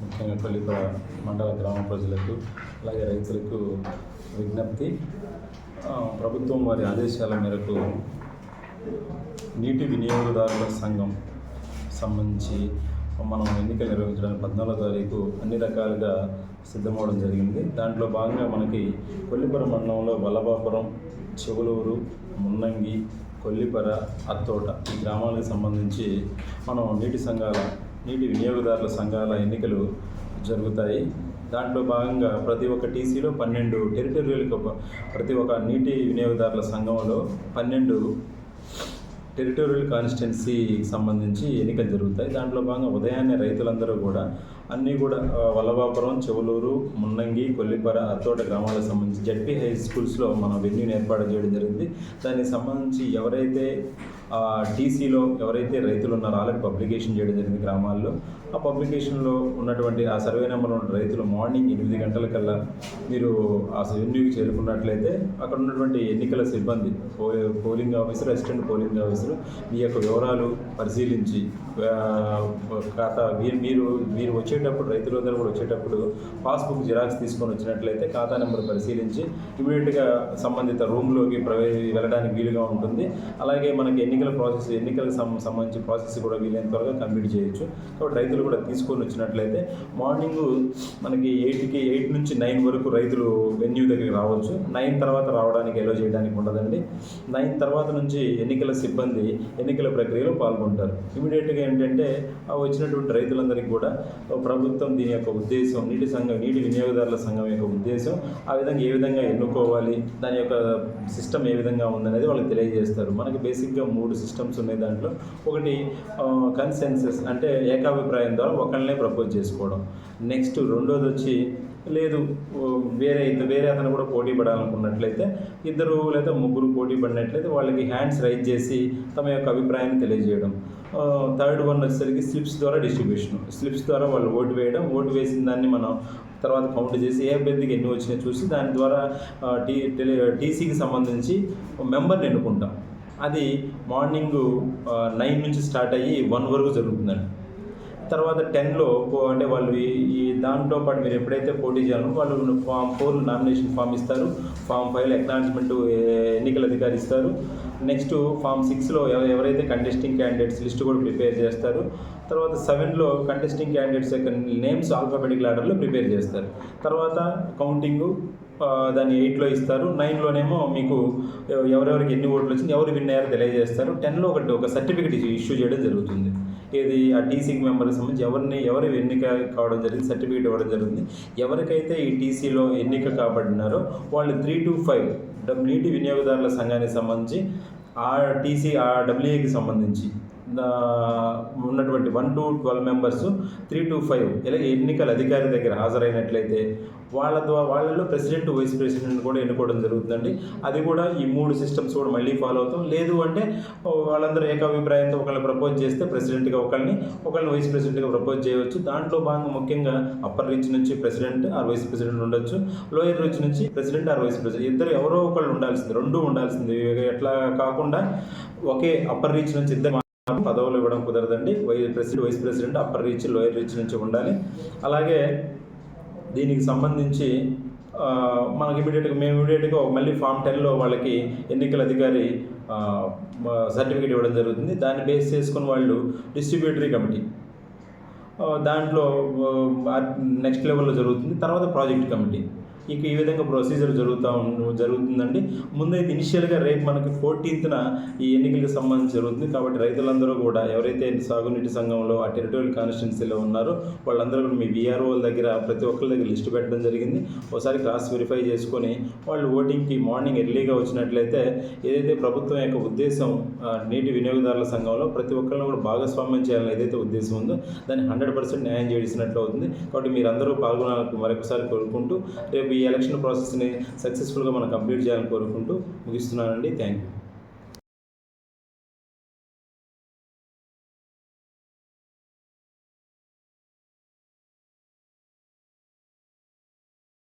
ముఖ్యంగా కొల్లిపర మండల గ్రామ ప్రజలకు అలాగే రైతులకు విజ్ఞప్తి. ప్రభుత్వం వారి ఆదేశాల మేరకు నీటి వినియోగదారుల సంఘం సంబంధించి మనం ఎన్నికలు నిర్వహించడానికి పద్నాలుగో తారీఖు అన్ని రకాలుగా సిద్ధమవడం జరిగింది. దాంట్లో భాగంగా మనకి కొల్లిపురం మండలంలో వల్లభాపురం చెవులూరు మున్నంగి కొల్లిపర అత్తోట ఈ గ్రామాలకు సంబంధించి మనం నీటి సంఘాల నీటి వినియోగదారుల సంఘాల ఎన్నికలు జరుగుతాయి. దాంట్లో భాగంగా ప్రతి ఒక్క టీసీలో పన్నెండు టెరిటోరియల్ ప్రతి ఒక్క నీటి వినియోగదారుల సంఘంలో పన్నెండు టెరిటోరియల్ కాన్స్టిట్యున్సీకి సంబంధించి ఎన్నికలు జరుగుతాయి. దాంట్లో భాగంగా ఉదయాన్నే రైతులందరూ కూడా అన్నీ కూడా వల్లభాపురం చెవులూరు మున్నంగి కొల్లిపర అత్తోట గ్రామాలకు సంబంధించి జడ్పీ హై స్కూల్స్లో మనం వెన్యూని ఏర్పాటు చేయడం జరిగింది. దానికి సంబంధించి ఎవరైతే టీసీలో ఎవరైతే రైతులు ఉన్నారో ఆల్రెడీ పబ్లికేషన్ చేయడం జరిగింది గ్రామాల్లో. ఆ పబ్లికేషన్లో ఉన్నటువంటి ఆ సర్వే నెంబర్లో ఉన్న రైతులు మార్నింగ్ ఎనిమిది గంటలకల్లా మీరు ఆ వెన్యూకి చేరుకున్నట్లయితే అక్కడ ఉన్నటువంటి ఎన్నికల సిబ్బంది పో- polling officer assistant polling officer మీ యొక్క వివరాలు పరిశీలించి ఖాతా మీరు మీరు మీరు వచ్చేటప్పుడు రైతులందరూ కూడా వచ్చేటప్పుడు పాస్బుక్ జిరాక్స్ తీసుకొని వచ్చినట్లయితే ఖాతా నెంబర్ పరిశీలించి ఇమీడియట్గా సంబంధిత రూమ్లోకి ప్రవే వెళ్ళడానికి వీలుగా ఉంటుంది. అలాగే మనకి ఎన్నికల ప్రాసెస్ ఎన్నికలకు సంబంధించి ప్రాసెస్ కూడా వీలైన త్వరగా కంప్లీట్ చేయొచ్చు. కాబట్టి రైతులు కూడా తీసుకొని వచ్చినట్లయితే మార్నింగ్ మనకి ఎయిట్కి ఎయిట్ నుంచి నైన్ వరకు రైతులు వెన్యూ దగ్గరికి రావచ్చు. నైన్ తర్వాత రావడానికి ఎలో చేయడానికి ఉండదండి. నైన్ తర్వాత నుంచి ఎన్నికల సిబ్బంది ఎన్నికల ప్రక్రియలో పాల్గొంటారు. ఇమీడియట్గా ఏంటంటే ఆ వచ్చినటువంటి రైతులందరికీ కూడా ప్రభుత్వం దీని యొక్క ఉద్దేశం నీటి సంఘం నీటి వినియోగదారుల సంఘం యొక్క ఉద్దేశం ఆ విధంగా ఏ విధంగా ఎన్నుకోవాలి దాని యొక్క సిస్టమ్ ఏ విధంగా ఉందనేది వాళ్ళకి తెలియజేస్తారు. మనకి బేసిక్గా మూడు సిస్టమ్స్ ఉన్నాయి దాంట్లో. ఒకటి కన్సెన్సెస్ అంటే ఏకాభిప్రాయం ద్వారా ఒకళ్ళనే ప్రపోజ్ చేసుకోవడం. నెక్స్ట్ రెండోది వచ్చి లేదు వేరే ఇద్దరు వేరే అతను కూడా పోటీ పడాలనుకున్నట్లయితే ఇద్దరు లేదా ముగ్గురు పోటీ పడినట్లయితే వాళ్ళకి హ్యాండ్స్ రైజ్ చేసి తమ యొక్క అభిప్రాయాన్ని తెలియజేయడం. థర్డ్ వన్ వచ్చేసరికి స్లిప్స్ ద్వారా డిస్ట్రిబ్యూషన్ స్లిప్స్ ద్వారా వాళ్ళు ఓటు వేయడం. ఓటు వేసిన దాన్ని మనం తర్వాత కౌంట్ చేసి ఏ అభ్యర్థికి ఎన్ని వచ్చినాయో చూసి దాని ద్వారా టీ టెలి టీసీకి సంబంధించి మెంబర్ని ఎన్నుకుంటాం. అది మార్నింగ్ నైన్ నుంచి స్టార్ట్ అయ్యి వన్ వరకు జరుగుతుందండి. తర్వాత టెన్లో అంటే వాళ్ళు ఈ దాంట్లో పాటు మీరు ఎప్పుడైతే పోటీ చేయాలో వాళ్ళు ఫామ్ ఫోర్ నామినేషన్ ఫామ్ ఇస్తారు. ఫామ్ ఫైవ్లో ఎక్నాలజ్మెంట్ ఎన్నికల అధికారి ఇస్తారు. నెక్స్ట్ ఫామ్ సిక్స్లో ఎవరైతే కంటెస్టింగ్ క్యాండిడేట్స్ లిస్ట్ కూడా ప్రిపేర్ చేస్తారు. తర్వాత సెవెన్లో కంటెస్టింగ్ క్యాండిడేట్స్ యొక్క నేమ్స్ ఆల్ఫాబెటిక్ ఆర్డర్లో ప్రిపేర్ చేస్తారు. తర్వాత కౌంటింగు దాన్ని ఎయిట్లో ఇస్తారు. నైన్లోనేమో మీకు ఎవరెవరికి ఎన్ని ఓట్లు వచ్చింది ఎవరు విన్ అయ్యారో తెలియజేస్తారు. టెన్లో ఒకటి ఒక సర్టిఫికేట్ ఇష్యూ చేయడం జరుగుతుంది. ఏది ఆ టీసీకి మెంబర్కి సంబంధించి ఎవరిని ఎవరు ఎన్నిక కావడం జరిగింది సర్టిఫికేట్ ఇవ్వడం జరిగింది ఎవరికైతే ఈ టీసీలో ఎన్నిక కాబడినారో వాళ్ళు త్రీ టు ఫైవ్ నీటి వినియోగదారుల సంఘానికి సంబంధించి ఆ టీసీ ఆ డబ్ల్యూఏకి సంబంధించి ఉన్నటువంటి one two twelve members three two five ఇలా ఎన్నికల అధికారి దగ్గర హాజరైనట్లయితే వాళ్ళ ద్వారా వాళ్ళలో ప్రెసిడెంట్ వైస్ ప్రెసిడెంట్ కూడా ఎన్నుకోవడం జరుగుతుందండి. అది కూడా ఈ మూడు సిస్టమ్స్ కూడా మళ్ళీ ఫాలో అవుతాం. లేదు అంటే వాళ్ళందరూ ఏకాభిప్రాయంతో ఒకళ్ళని ప్రపోజ్ చేస్తే ప్రెసిడెంట్గా ఒకళ్ళని ఒకళ్ళని వైస్ ప్రెసిడెంట్గా ప్రపోజ్ చేయవచ్చు. దాంట్లో భాగంగా ముఖ్యంగా అప్పర్ రీచ్ నుంచి ప్రెసిడెంట్ ఆర్ వైస్ ప్రెసిడెంట్ ఉండొచ్చు. లోయర్ రీచ్ నుంచి ప్రెసిడెంట్ ఆర్ వైస్ ప్రెసిడెంట్ ఇద్దరు ఎవరో ఒకళ్ళు ఉండాల్సింది రెండు ఉండాల్సింది. ఎట్లా కాకుండా ఒకే అప్పర్ రీచ్ నుంచి ఇద్దరు పదవులు ఇవ్వడం కుదరదండి. Why president vice president upper reach lower reach నుంచి ఉండాలి. అలాగే దీనికి సంబంధించి మనకి ఇమీడియట్గా మేము ఇమీడియట్గా మళ్ళీ ఫామ్ టెన్లో వాళ్ళకి ఎన్నికల అధికారి సర్టిఫికేట్ ఇవ్వడం జరుగుతుంది. దాన్ని బేస్ చేసుకుని వాళ్ళు డిస్ట్రిబ్యూటరీ కమిటీ. దాంట్లో నెక్స్ట్ లెవెల్లో జరుగుతుంది. తర్వాత ప్రాజెక్ట్ కమిటీ. ఇక ఈ విధంగా ప్రొసీజర్ జరుగుతూ ఉం- జరుగుతుందండి. ముందైతే ఇనిషియల్గా రేపు మనకి ఫోర్టీన్త్న ఈ ఎన్నికలకు సంబంధించి జరుగుతుంది. కాబట్టి రైతులందరూ కూడా ఎవరైతే సాగునీటి సంఘంలో ఆ టెరిటోరియల్ కాన్స్టిట్యున్సీలో ఉన్నారో వాళ్ళందరూ కూడా మీ బీఆర్ఓల దగ్గర ప్రతి ఒక్కరి దగ్గర లిస్ట్ పెట్టడం జరిగింది. ఒకసారి క్రాస్ వెరిఫై చేసుకొని వాళ్ళు ఓటింగ్కి మార్నింగ్ ఎర్లీగా వచ్చినట్లయితే ఏదైతే ప్రభుత్వం యొక్క ఉద్దేశం నీటి వినియోగదారుల సంఘంలో ప్రతి ఒక్కరిని కూడా భాగస్వామ్యం చేయాలని ఏదైతే ఉద్దేశం ఉందో దాన్ని హండ్రెడ్ పర్సెంట్ న్యాయం చేసినట్లు అవుతుంది. కాబట్టి మీరందరూ పాల్గొనాలని మరొకసారి కోరుకుంటూ రేపు రేపు ఈ ఎలక్షన్ ప్రాసెస్ని సక్సెస్ఫుల్గా మనం కంప్లీట్ చేయాలని కోరుకుంటూ ముగిస్తున్నానండి. Thank you